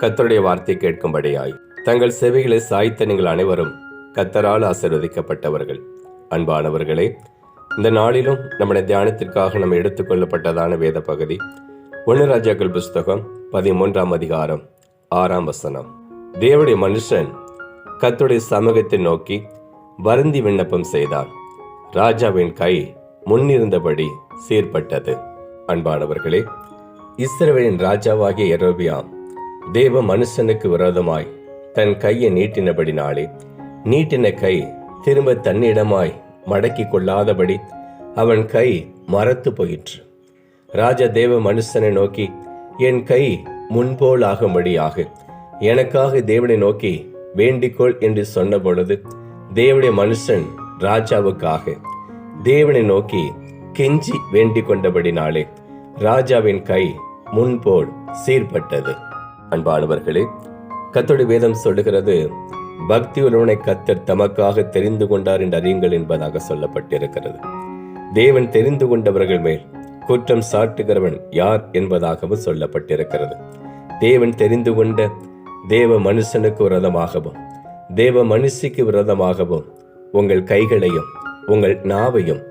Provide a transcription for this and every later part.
கத்தருடைய வார்த்தை கேட்கும்படியாய். தங்கள் செவிகளை சாய்த்த நீங்கள் அனைவரும் கத்தரால் ஆசிர்வதிக்கப்பட்டவர்கள். அன்பானவர்களே இந்த நாளிலும் நம்முடைய தியானத்திற்காக நம்ம எடுத்துக்கொள்ளப்பட்டதான வேத பகுதி ஒன்று ராஜாக்கள் புஸ்தகம் பதிமூன்றாம் அதிகாரம் ஆறாம் வசனம். தேவடைய மனுஷன் கத்துடைய சமூகத்தை நோக்கி வருந்தி விண்ணப்பம் செய்தான் ராஜாவின் கை முன்னிருந்தபடி சீர்பட்டது. அன்பானவர்களே இஸ்ரவேலின் ராஜாவாகிய எரோபியாம் தேவ மனுஷனுக்கு விரோதமாய் தன் கையை நீட்டினபடினாலே நீட்டின கை திரும்ப தன்னிடமாய் மடக்கி கொள்ளாதபடி அவன் கை மரத்து போயிற்று. ராஜா தேவ மனுஷனை நோக்கி என் கை முன்போல் ஆகும்படியாக எனக்காக தேவனை நோக்கி வேண்டிக்கொள் என்று சொன்ன பொழுது தேவனுடைய மனுஷன் ராஜாவுக்காக தேவனை நோக்கி கெஞ்சி வேண்டிக் கொண்டபடினாலே ராஜாவின் கை முன்போல் சீர்பட்டது. அன்பானவர்களே கத்தோடு வேதம் சொல்லுகிறது பக்தி உள்ளவனை கத்தர் தமக்காக தெரிந்து கொண்டார் என்று அறியுங்கள் என்பதாக சொல்லப்பட்டிருக்கிறது. தேவன் தெரிந்து கொண்டவர்கள் மேல் குற்றம் சாட்டுகிறவன் யார் என்பதாகவும் சொல்லப்பட்டிருக்கிறது. தேவன் தெரிந்து கொண்ட தேவ மனுஷனுக்கு விரதமாகவும் தேவ மனுஷிக்கு விரதமாகவும் உங்கள் கைகளையும் உங்கள் நாவையும்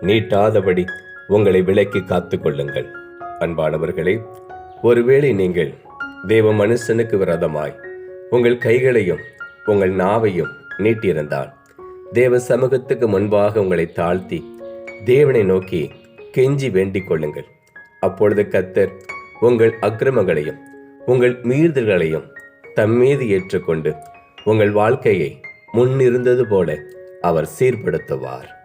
நீட்டாதபடி உங்களை விலக்கி காத்து கொள்ளுங்கள் அன்பானவர்களே ஒருவேளை நீங்கள் தேவ மனுஷனுக்கு விரதமாய். உங்கள் கைகளையும் உங்கள் நாவையும் நீட்டியிருந்தால் தேவ சமூகத்துக்கு முன்பாக உங்களை தாழ்த்தி தேவனை நோக்கி கெஞ்சி வேண்டிக் கொள்ளுங்கள். அப்பொழுது கத்தர் உங்கள் அக்கிரமங்களையும் உங்கள் மீறுதல்களையும் தம்மீது ஏற்றுக்கொண்டு உங்கள் வாழ்க்கையை முன்னிருந்தது போல அவர் சீர்படுத்துவார்.